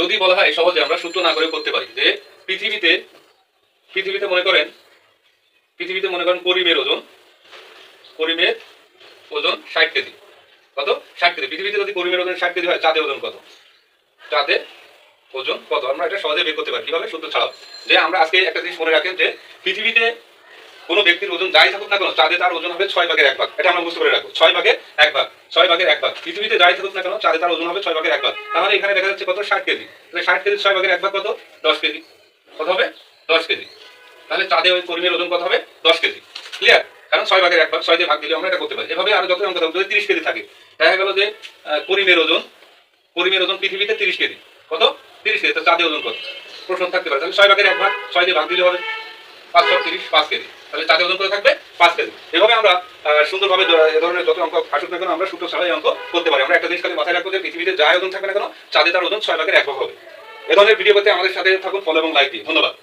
যদি বলা হয় সহজে আমরা সূত্র না করে করতে পারি যে পৃথিবীতে পৃথিবীতে মনে করেন, পৃথিবীতে মনে করেন করিমের ওজন করিমের ওজন ষাট কেজি। কত? ষাট কেজি। পৃথিবীতে যদি করিমের ওজন ষাট কেজি হয়, চাঁদের ওজন কত? চাঁদের ওজন কত? আমরা এটা সহজে বের করতে পারি। কীভাবে? সূত্র ছাড়াও। যে আমরা আজকে একটা জিনিস মনে রাখেন যে পৃথিবীতে কোনো ব্যক্তির ওজন যাই থাকুক না কেন, চাঁদে তার ওজন হবে ছয় ভাগের এক ভাগ। এটা আমরা বুঝতে করে রাখব। ছয় ভাগের এক ভাগ। ছয় ভাগের এক ভাগ। পৃথিবীতে যাই থাকুক না কেন, চাঁদে তার ওজন হবে ছয় ভাগের এক ভাগ। তাহলে এখানে দেখা যাচ্ছে কত? ষাট কেজি। তাহলে ষাট কেজি ছয় ভাগের এক ভাগ কত? দশ কেজি। কত হবে? দশ কেজি। তাহলে চাঁদে ওই কর্মীর ওজন কত হবে? দশ কেজি। ক্লিয়ার কারণ ছয় ভাগের এক ভাগ ছয় দিয়ে ভাগ দিলে আমরা এটা করতে পারি। এভাবে আরও যত অঙ্ক থাকবে যদি তিরিশ কেজি থাকে, দেখা গেল যে করিমের ওজন করিমের ওজন পৃথিবীতে তিরিশ কেজি। কত? তিরিশ কেজি। তো চাঁদে ওজন কত? প্রশ্ন থাকতে পারে। তাহলে ছয় ভাগের এক ভাগ ছয় দিয়ে ভাগ দিলে হবে পাঁচশো তিরিশ, পাঁচ কেজি। তাহলে চাঁদে ওজন করে থাকবে? পাঁচ কেজি। সুন্দরভাবে এ ধরনের যত অঙ্ক আসুক না কেন, আমরা সূত্র ছাড়াই অঙ্ক করতে পারি। আমরা একটা জিনিস খালি মাথায় রাখব যে পৃথিবীতে যা ওজন থাকবে না কেন, চাঁদে তার ওজন ছয় ভাগের এক ভাগ হবে। এ ধরনের ভিডিও পেতে আমাদের সাথে থাকুন ফলো এবং লাইক দিয়ে ধন্যবাদ।